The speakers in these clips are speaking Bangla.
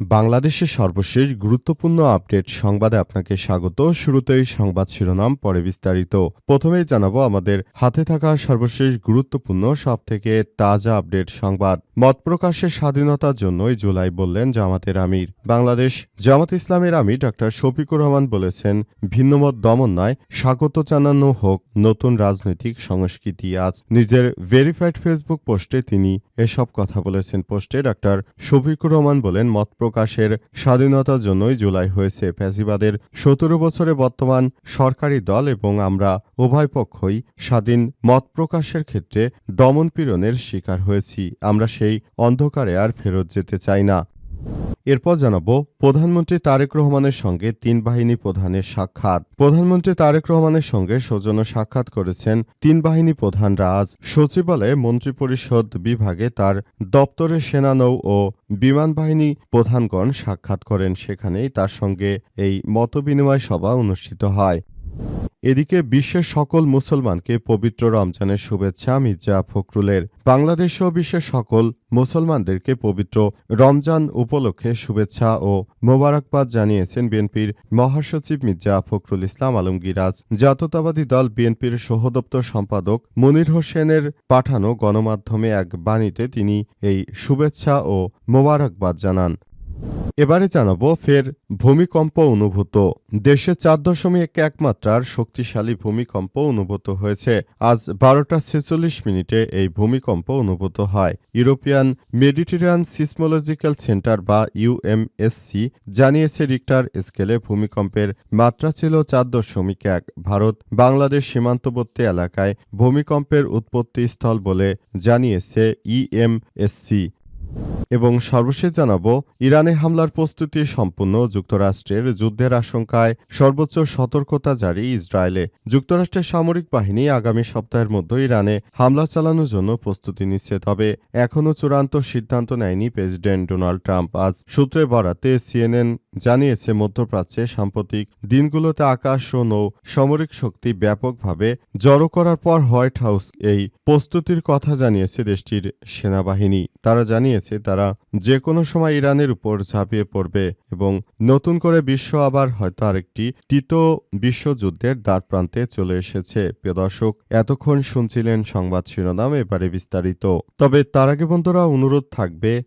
বাংলাদেশের সর্বশেষ গুরুত্বপূর্ণ আপডেট সংবাদে আপনাকে স্বাগত। শুরুতেই সংবাদ শিরোনাম, পরে বিস্তারিত। প্রথমেই জানাব আমাদের হাতে থাকা সর্বশেষ গুরুত্বপূর্ণ সব থেকে তাজা আপডেট সংবাদ। মত প্রকাশের স্বাধীনতার জন্যই জুলাই বললেন জামাতের আমির। বাংলাদেশ জামাত ইসলামের আমির ডক্টর শফিকুর রহমান বলেছেন ভিন্নমত দমন নয়, স্বাগত জানানো হোক নতুন রাজনৈতিক সংস্কৃতি। আজ নিজের ভেরিফাইড ফেসবুক পোস্টে তিনি এসব কথা বলেছেন। পোস্টে ডক্টর শফিকুর রহমান বলেন, মত প্রকাশের স্বাধীনতার জন্যই জুলাই হয়েছে। ফ্যাসিবাদের সতেরো বছরে বর্তমান সরকারি দল এবং আমরা উভয় পক্ষই স্বাধীন মত প্রকাশের ক্ষেত্রে দমনপীড়নের শিকার হয়েছি। আমরা সেই অন্ধকারে আর ফেরত যেতে চাই না। এরপর জানাব, প্রধানমন্ত্রী তারেক রহমানের সঙ্গে তিন বাহিনী প্রধানের সাক্ষাৎ। প্রধানমন্ত্রী তারেক রহমানের সঙ্গে সৌজন্য সাক্ষাৎ করেছেন তিন বাহিনী প্রধান রাজ। সচিবালয়ে মন্ত্রিপরিষদ বিভাগে তার দপ্তরের সেনানৌ ও বিমান বাহিনী প্রধানগণ সাক্ষাৎ করেন। সেখানেই তার সঙ্গে এই মতবিনিময় সভা অনুষ্ঠিত হয়। এদিকে বিশ্বের সকল মুসলমানকে পবিত্র রমজানের শুভেচ্ছা, মির্জা ফখরুলের। বাংলাদেশ ও বিশ্বের সকল মুসলমানদেরকে পবিত্র রমজান উপলক্ষে শুভেচ্ছা ও মোবারকবাদ জানিয়েছেন বিএনপির মহাসচিব মির্জা ফখরুল ইসলাম আলমগীর আজ। জাতীয়তাবাদী দল বিএনপির সহদপ্তর সম্পাদক মনির হোসেনের পাঠানো গণমাধ্যমে এক বাণীতে তিনি এই শুভেচ্ছা ও মোবারকবাদ জানান। এবারে জানাব, ফের ভূমিকম্প অনুভূত। দেশে চার দশমিক এক মাত্রার শক্তিশালী ভূমিকম্প অনুভূত হয়েছে। আজ বারোটা ছেচল্লিশ মিনিটে এই ভূমিকম্প অনুভূত হয়। ইউরোপিয়ান মেডিটেরিয়ান সিসমোলজিক্যাল সেন্টার বা ইউএমএসসি জানিয়েছে, রিক্টার স্কেলে ভূমিকম্পের মাত্রা ছিল চার দশমিক এক। ভারত বাংলাদেশ সীমান্তবর্তী এলাকায় ভূমিকম্পের উৎপত্তি স্থল বলে জানিয়েছে ইএমএসসি এবং সর্বশেষ জানাব, ইরানে হামলার প্রস্তুতি সম্পূর্ণ, যুক্তরাষ্ট্রের যুদ্ধের আশঙ্কায় সর্বোচ্চ সতর্কতা জারি ইসরায়েলে। যুক্তরাষ্ট্রের সামরিক বাহিনী আগামী সপ্তাহের মধ্যে ইরানে হামলা চালানোর জন্য প্রস্তুতি নিচ্ছে তবে এখনও চূড়ান্ত সিদ্ধান্ত নেয়নি প্রেসিডেন্ট ডোনাল্ড ট্রাম্প। আজ সূত্রে বরাতে সিএনএন জানিয়েছে, মধ্যপ্রাচ্যে সাম্প্রতিক দিনগুলোতে আকাশ ও নৌ সামরিক শক্তি ব্যাপকভাবে জড়ো করার পর হোয়াইট হাউস এই প্রস্তুতির কথা জানিয়েছে দেশটির সেনাবাহিনী। তারা জানিয়েছে, তারা যে কোনো সময় ইরানের উপর ঝাঁপিয়ে পড়বে এবং নতুন করে বিশ্ব আবার হয়তো আরেকটি তৃতীয় বিশ্বযুদ্ধের দ্বার প্রান্তে চলে এসেছে। প্রিয় দর্শক, এতক্ষণ শুনছিলেন সংবাদ শিরোনাম, এবারে বিস্তারিত। তবে তার আগে বন্ধুরা, অনুরোধ থাকবে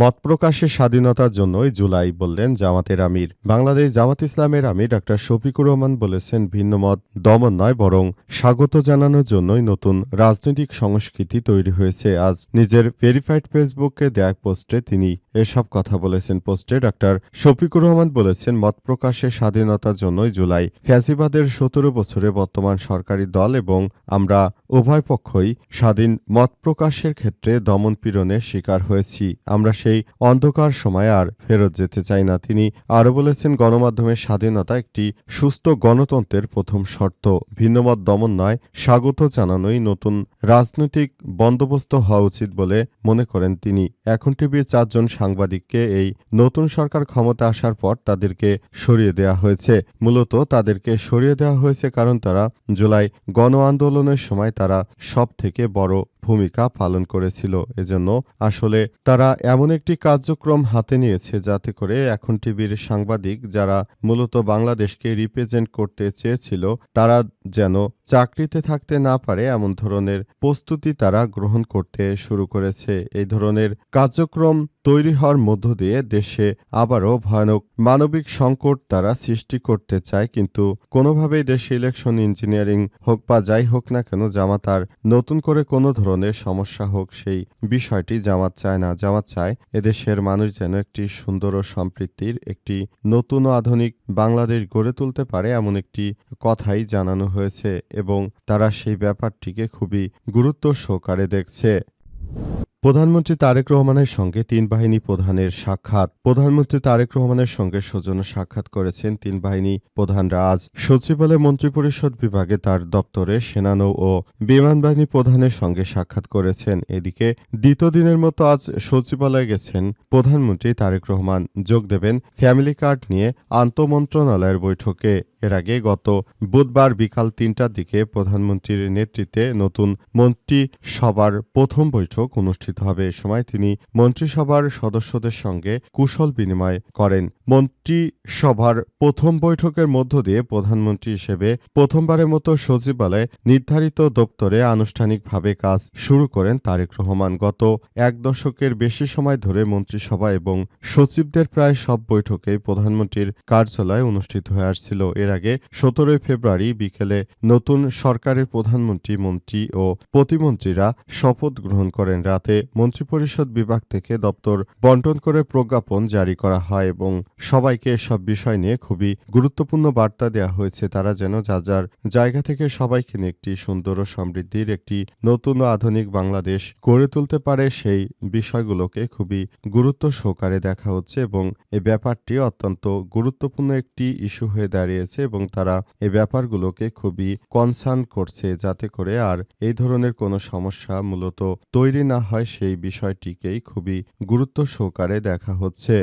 মত প্রকাশের স্বাধীনতার জন্যই জুলাই বললেন জামাতের আমির। বাংলাদেশ জামাত ইসলামের আমির ডাক্তার শফিকুর রহমান বলেছেন ভিন্নমত দমন নয়, বরং স্বাগত জানানোর জন্যই নতুন রাজনৈতিক সংস্কৃতি তৈরি হয়েছে। আজ নিজের ভেরিফাইড ফেসবুকে দেয়া পোস্টে তিনি এসব কথা বলেছেন। পোস্টে ডাক্তার শফিকুর রহমান বলেছেন, মত প্রকাশের স্বাধীনতার জন্যই জুলাই ফ্যাসিবাদের সতেরো বছরে বর্তমান সরকারি দল এবং আমরা উভয় পক্ষই স্বাধীন মত প্রকাশের ক্ষেত্রে দমনপীড়নের শিকার হয়েছি। আমরা সেই অন্ধকার সময় আর ফেরত যেতে চাই না। তিনি আরও বলেছেন গণমাধ্যমের স্বাধীনতা একটি সুস্থ গণতন্ত্রের প্রথম শর্ত। ভিন্নমত দমন নয়, স্বাগত জানানোই নতুন রাজনৈতিক বন্দোবস্ত হওয়া উচিত বলে মনে করেন তিনি। এখন টিভির চারজন সাংবাদিককে এই নতুন সরকার ক্ষমতা আসার পর তাদেরকে সরিয়ে দেওয়া হয়েছে। মূলত তাদেরকে সরিয়ে দেওয়া হয়েছে কারণ তারা জুলাই গণ আন্দোলনের সময় তারা সব থেকে বড় ভূমিকা পালন করেছিল। এজন্য আসলে তারা এমন একটি কার্যক্রম হাতে নিয়েছে যাতে করে এখন টিভির সাংবাদিক যারা মূলত বাংলাদেশকে রিপ্রেজেন্ট করতে চেয়েছিল, তারা যেন চাকরিতে থাকতে না পারে এমন ধরনের প্রস্তুতি তারা গ্রহণ করতে শুরু করেছে। এই ধরনের কার্যক্রম তৈরি হওয়ার মধ্য দিয়ে দেশে আবারও ভয়ানক মানবিক সংকট তারা সৃষ্টি করতে চায়, কিন্তু কোনোভাবেই দেশে ইলেকশন ইঞ্জিনিয়ারিং হোক বা যাই হোক না কেন জামাতার নতুন করে কোনো ধরনের সমস্যা হোক, সেই বিষয়টি জামাত চায় না। জামাত চায় এদেশের মানুষ যেন একটি সুন্দর ও সম্পৃক্তির একটি নতুন ও আধুনিক বাংলাদেশ গড়ে তুলতে পারে, এমন একটি কথাই জানানো হয়েছে এবং তারা সেই ব্যাপারটিকে খুবই গুরুত্ব সহকারে দেখছে। প্রধানমন্ত্রী তারেক রহমানের সঙ্গে তিন বাহিনী প্রধানের সাক্ষাৎ। প্রধানমন্ত্রী তারেক রহমানের সঙ্গে সৌজন্য সাক্ষাৎ করেছেন তিন বাহিনী প্রধানরা। আজ সচিবালয় মন্ত্রিপরিষদ বিভাগে তার দপ্তরে সেনানৌ ও বিমান বাহিনী প্রধানের সঙ্গে সাক্ষাৎ করেছেন। এদিকে দ্বিতীয় দিনের মতো আজ সচিবালয়ে গেছেন প্রধানমন্ত্রী তারেক রহমান। যোগ দেবেন ফ্যামিলি কার্ড নিয়ে আন্তমন্ত্রণালয়ের বৈঠকে। এর আগে গত বুধবার বিকাল তিনটার দিকে প্রধানমন্ত্রীর নেতৃত্বে নতুন মন্ত্রী সভার প্রথম বৈঠক অনুষ্ঠিত হবে। এ সময় তিনি মন্ত্রিসভার সদস্যদের সঙ্গে কুশল বিনিময় করেন। মন্ত্রিসভার প্রথম বৈঠকের মধ্য দিয়ে প্রধানমন্ত্রী হিসেবে প্রথমবারের মতো সচিবালয়ে নির্ধারিত দপ্তরে আনুষ্ঠানিকভাবে কাজ শুরু করেন তারেক রহমান। গত এক দশকের বেশি সময় ধরে মন্ত্রিসভা এবং সচিবদের প্রায় সব বৈঠকেই প্রধানমন্ত্রীর কার্যালয় অনুষ্ঠিত হয়ে আসছিল। এর আগে সতেরোই ফেব্রুয়ারি বিকেলে নতুন সরকারের প্রধানমন্ত্রী, মন্ত্রী ও প্রতিমন্ত্রীরা শপথ গ্রহণ করেন। রাতে মন্ত্রিপরিষদ বিভাগ থেকে দপ্তর বন্টন করে প্রজ্ঞাপন জারি করা হয় এবং সবাইকে এসব বিষয় নিয়ে খুবই গুরুত্বপূর্ণ বার্তা দেওয়া হয়েছে। তারা যেন যা যার জায়গা থেকে সবাইকে নিয়ে একটি সুন্দর ও সমৃদ্ধির একটি নতুন ও আধুনিক বাংলাদেশ গড়ে তুলতে পারে, সেই বিষয়গুলোকে খুবই গুরুত্ব সহকারে দেখা হচ্ছে এবং এই ব্যাপারটি অত্যন্ত গুরুত্বপূর্ণ একটি ইস্যু হয়ে দাঁড়িয়েছে। এবং তারা এই ব্যাপারগুলোকে খুবই কনসার্ন করছে যাতে করে আর এই ধরনের কোনো সমস্যা মূলত তৈরি না হয় সেই বিষয়টিকেই খুবই গুরুত্ব সহকারে দেখা হচ্ছে।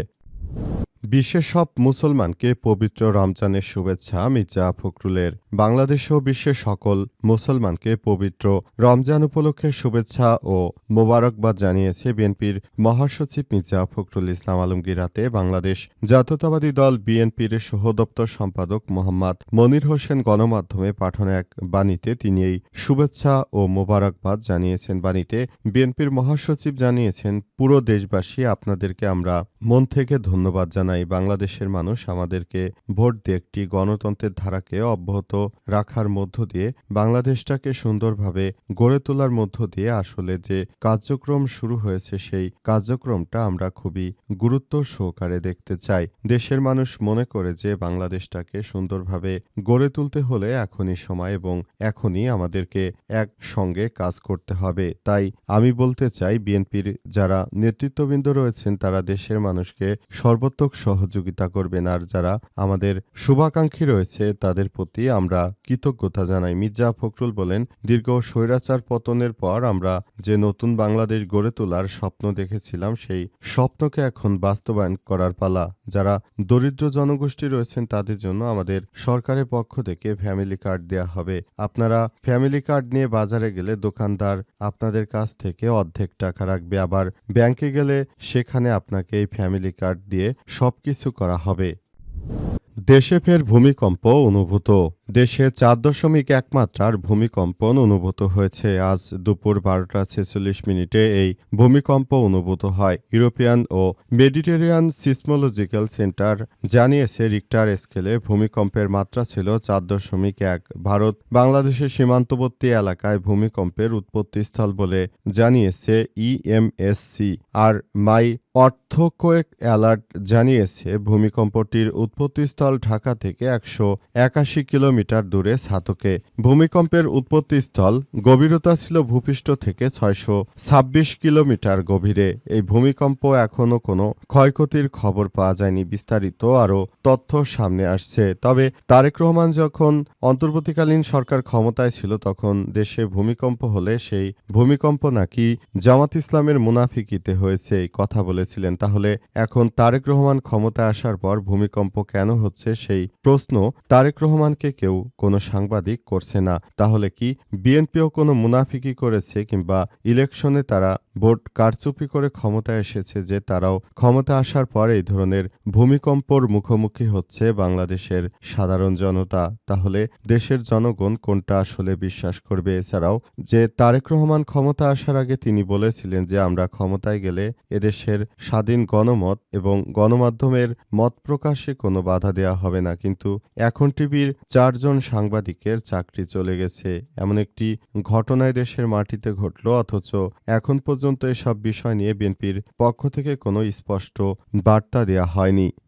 বিশ্বের সব মুসলমানকে পবিত্র রমজানের শুভেচ্ছা, মির্জা ফখরুলের। বাংলাদেশ ও বিশ্বের সকল মুসলমানকে পবিত্র রমজান উপলক্ষে শুভেচ্ছা ও মোবারকবাদ জানিয়েছে বিএনপির মহাসচিব মির্জা ফখরুল ইসলাম আলমগীর রাতে বাংলাদেশ জাতীয়তাবাদী দল বিএনপির সহদপ্তর সম্পাদক মোহাম্মদ মনির হোসেন গণমাধ্যমে পাঠানো এক বাণীতে তিনি এই শুভেচ্ছা ও মোবারকবাদ জানিয়েছেন। বাণীতে বিএনপির মহাসচিব জানিয়েছেন, পুরো দেশবাসী আপনাদেরকে আমরা মন থেকে ধন্যবাদ জানাই। বাংলাদেশের মানুষ আমাদেরকে ভোট দিয়ে একটি গণতন্ত্রের ধারাকে অব্যাহত রাখার মধ্য দিয়ে বাংলাদেশটাকে সুন্দরভাবে গড়ে তোলার মধ্য দিয়ে আসলে যে কার্যক্রম শুরু হয়েছে, সেই কার্যক্রমটা আমরা খুবই গুরুত্ব সহকারে দেখতে চাই। দেশের মানুষ মনে করে যে বাংলাদেশটাকে সুন্দরভাবে গড়ে তুলতে হলে এখনই সময় এবং এখনই আমাদেরকে একসঙ্গে কাজ করতে হবে। তাই আমি বলতে চাই, বিএনপির যারা নেতৃত্ববৃন্দ রয়েছেন, তারা দেশের মানুষকে সর্বোত্তক সহযোগিতা করবেন। আর যারা আমাদের শুভাকাঙ্ক্ষী রয়েছে, তাদের প্রতি আমরা কৃতজ্ঞতা জানাই। মির্জা ফখরুল বলেন, দীর্ঘ স্বৈরাচার পতনের পর আমরা যে নতুন বাংলাদেশ গড়ে তোলার স্বপ্ন দেখেছিলাম, সেই স্বপ্নকে এখন বাস্তবায়ন করার পালা। যারা দরিদ্র জনগোষ্ঠী রয়েছেন, তাদের জন্য আমাদের সরকারের পক্ষ থেকে ফ্যামিলি কার্ড দেয়া হবে। আপনারা ফ্যামিলি কার্ড নিয়ে বাজারে গেলে দোকানদার আপনাদের কাছ থেকে অর্ধেক টাকা রাখবে। আবার ব্যাংকে গেলে সেখানে আপনাকে এই ফ্যামিলি কার্ড দিয়ে সবকিছু করা হবে। দেশে ফের ভূমিকম্প অনুভূত। দেশে চার দশমিক এক মাত্রার ভূমিকম্পন অনুভূত হয়েছে। আজ দুপুর বারোটা ছেচল্লিশ মিনিটে এই ভূমিকম্প অনুভূত হয়। ইউরোপিয়ান ও মেডিটেরিয়ান সিসমোলজিক্যাল সেন্টার জানিয়েছে, রিক্টার স্কেলে ভূমিকম্পের মাত্রা ছিল চার দশমিক এক। ভারত বাংলাদেশের সীমান্তবর্তী এলাকায় ভূমিকম্পের উৎপত্তিস্থল বলে জানিয়েছে ইএমএসসি আর মাই অর্থকোয়েক অ্যালার্ট জানিয়েছে, ভূমিকম্পটির উৎপত্তিস্থল ঢাকা থেকে একশো একাশি কিলোমিটার দূরে সাতকে ভূমিকম্পের উৎপত্তিস্থল গভীরতা ছিল ভূপৃষ্ঠ থেকে ছয়শো ছাব্বিশ কিলোমিটার গভীরে। এই ভূমিকম্প এখনও কোনো ক্ষয়ক্ষতির খবর পাওয়া যায়নি, বিস্তারিত আরও তথ্য সামনে আসছে। তবে তারেক রহমান যখন অন্তর্বর্তীকালীন সরকার ক্ষমতায় ছিল, তখন দেশে ভূমিকম্প হলে সেই ভূমিকম্প নাকি জামাত ইসলামের মুনাফিকিতে হয়েছে এই কথা বলেছিলেন। তাহলে এখন তারেক রহমান ক্ষমতায় আসার পর ভূমিকম্প কেন হচ্ছে সেই প্রশ্ন তারেক রহমানকে কেউ কোনো সাংবাদিক করছে না তাহলে কি বিএনপিও কোনো মুনাফিকি করেছে কিংবা ইলেকশনে তারা ভোট কারচুপি করে ক্ষমতায় এসেছে যে তারাও ক্ষমতা আসার পর এই ধরনের ভূমিকম্পর মুখোমুখি হচ্ছে বাংলাদেশের সাধারণ জনতা। তাহলে দেশের জনগণ কোনটা আসলে বিশ্বাস করবে এছাড়াও যে তারেক রহমান ক্ষমতা আসার আগে তিনি বলেছিলেন যে আমরা ক্ষমতায় গেলে এদেশের স্বাধীন গণমত এবং গণমাধ্যমের মত প্রকাশে কোনো বাধা দেওয়া হবে না। কিন্তু এখন টিভির চারজন সাংবাদিকের চাকরি চলে গেছে। এমন একটি ঘটনায় দেশের মাটিতে ঘটল, অথচ এখন পর্যন্ত এসব বিষয় নিয়ে বিএনপির পক্ষ থেকে কোনো স্পষ্ট বার্তা দেয়া হয়নি।